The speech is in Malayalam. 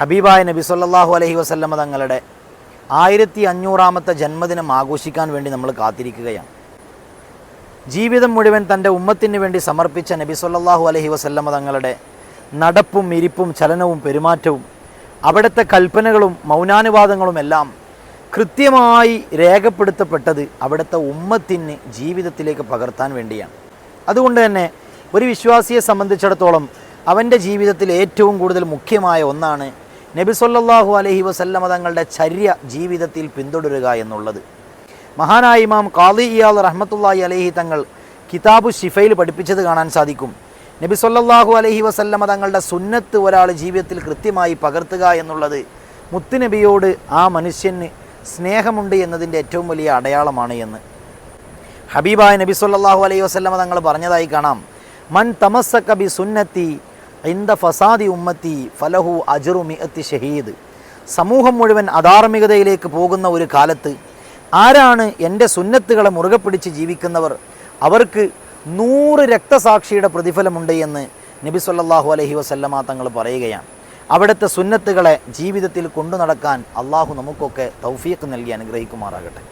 ഹബീബായ നബി സല്ലാഹു അലഹി വസല്ലമ തങ്ങളുടെ ആയിരത്തി അഞ്ഞൂറാമത്തെ ജന്മദിനം ആഘോഷിക്കാൻ വേണ്ടി നമ്മൾ കാത്തിരിക്കുകയാണ്. ജീവിതം മുഴുവൻ തന്റെ ഉമ്മത്തിന് വേണ്ടി സമർപ്പിച്ച നബി സല്ലാഹു അലഹി വസല്ലമ തങ്ങളുടെ നടപ്പും ഇരിപ്പും ചലനവും പെരുമാറ്റവും അവിടുത്തെ കൽപ്പനകളും മൗനാനുവാദങ്ങളും എല്ലാം കൃത്യമായി രേഖപ്പെടുത്തപ്പെട്ടത് അവിടുത്തെ ഉമ്മത്തിന് ജീവിതത്തിലേക്ക് പകർത്താൻ വേണ്ടിയാണ്. അതുകൊണ്ട് തന്നെ ഒരു വിശ്വാസിയെ സംബന്ധിച്ചിടത്തോളം അവന്റെ ജീവിതത്തിൽ ഏറ്റവും കൂടുതൽ മുഖ്യമായ ഒന്നാണ് നബി സല്ലല്ലാഹു അലൈഹി വസല്ലമ തങ്ങളുടെ ചര്യ ജീവിതത്തിൽ പിന്തുടരുക എന്നുള്ളത്. മഹാനായ ഇമാം കാദി ഇയാൽ റഹ്മത്തുള്ളാഹി അലഹി തങ്ങൾ കിതാബു ഷിഫയിൽ പഠിപ്പിച്ചത് കാണാൻ സാധിക്കും. നബി സല്ലല്ലാഹു അലൈഹി വസല്ലമ തങ്ങളുടെ സുന്നത്ത് ഒരാൾ ജീവിതത്തിൽ കൃത്യമായി പകർത്തുക എന്നുള്ളത് മുത്തുനബിയോട് ആ മനുഷ്യന് സ്നേഹമുണ്ട് എന്നതിന്റെ ഏറ്റവും വലിയ അടയാളമാണ് എന്ന്. ഹബീബായ നബി സല്ലാഹു അലൈഹി വസല്ലമ തങ്ങൾ പറഞ്ഞതായി കാണാം. മൻ തമസ്സക ബി സുന്നത്തി ഇന്ദ ഫസാദി ഉമ്മത്തി ഫലഹു അജറു മിഅത്തി ഷഹീദ്. സമൂഹം മുഴുവൻ അധാർമികതയിലേക്ക് പോകുന്ന ഒരു കാലത്ത് ആരാണ് എന്റെ സുന്നത്തുകളെ മുറുകെ പിടിച്ച് ജീവിക്കുന്നവർ? അവർക്ക് നൂറ് രക്തസാക്ഷിയുടെ പ്രതിഫലമുണ്ട് എന്ന് നബി സല്ലല്ലാഹു അലൈഹി വസല്ലമ തങ്ങൾ പറയുകയാണ്. അവിടുത്തെ സുന്നത്തുകളെ ജീവിതത്തിൽ കൊണ്ടു നടക്കാൻ അള്ളാഹു നമുക്കൊക്കെ തൗഫീഖ് നൽകി അനുഗ്രഹിക്കുമാറാകട്ടെ.